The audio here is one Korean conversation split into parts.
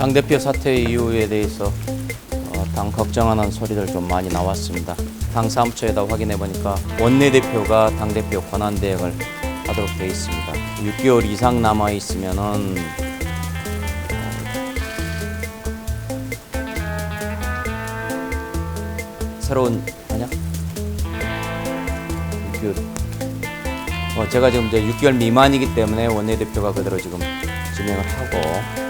당대표 사퇴 이유에 대해서 어, 당 걱정하는 소리들 좀 많이 나왔습니다. 당 사무처에다 확인해 보니까 원내대표가 당대표 권한 대행을 하도록 되어 있습니다. 6개월 이상 남아 있으면은 새로운 아니야? 6개월. 어, 제가 지금 이제 6개월 미만이기 때문에 원내대표가 그대로 지금 진행을 하고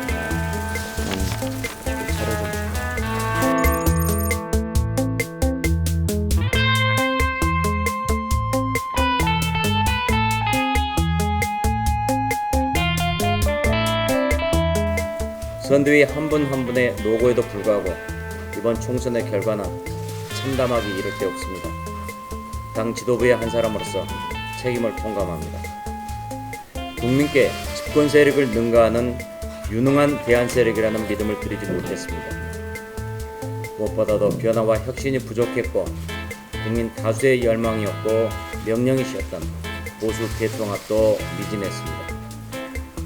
선대위 한분 한 분의 노고에도 불구하고 이번 총선의 결과는 참담하기 이를 데 없습니다. 당 지도부의 한 사람으로서 책임을 통감합니다. 국민께 집권 세력을 능가하는 유능한 대안 세력이라는 믿음을 드리지 못했습니다. 무엇보다도 변화와 혁신이 부족했고 국민 다수의 열망이었고 명령이셨던 보수 대통합도 미진했습니다.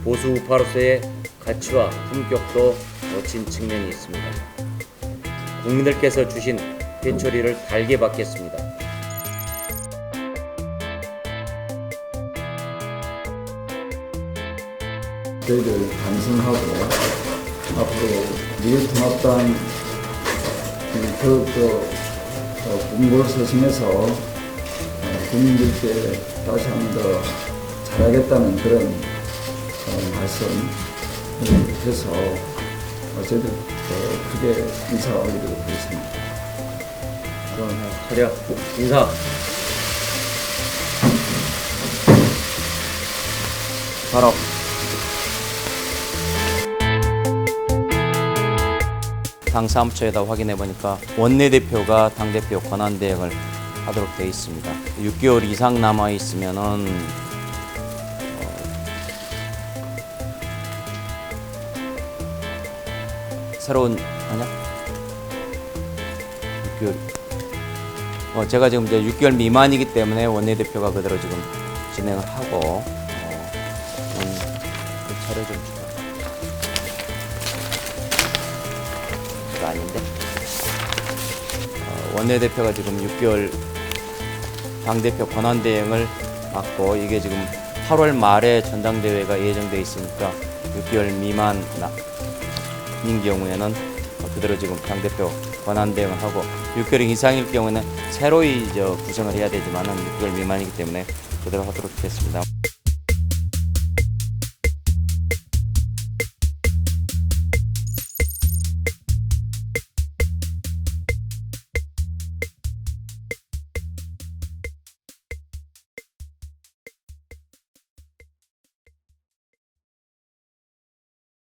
보수 우파로서의 가치와 품격도 놓친 측면이 있습니다. 국민들께서 주신 회초리를 달게 받겠습니다. 저희들 반성하고 앞으로 미래통합당 더욱더 공고를 서심해서 어, 국민들께 다시 한 번 더 잘하겠다는 그런 어, 말씀 어쨌든 더 크게 인사 올리도록 하겠습니다. 그럼 차려 인사. 바로. 당 사무처에다 확인해 보니까 원내대표가 당대표 권한 대행을 하도록 되어 있습니다. 6개월 이상 남아 있으면은 새로운 아니야? 6개월. 어, 제가 지금 이제 6개월 미만이기 때문에 원내대표가 그대로 지금 진행을 하고 어, 음, 그 차례 좀 주라. 이거 아닌데? 어, 원내대표가 지금 6개월 당대표 권한대행을 맡고 이게 지금 8월 말에 전당대회가 예정돼 있으니까 6개월 미만 인 경우에는 그대로 지금 당대표 권한대행을 하고 6개월 이상일 경우에는 새로이 저 구성을 해야 되지만은 6개월 미만이기 때문에 그대로 하도록 하겠습니다.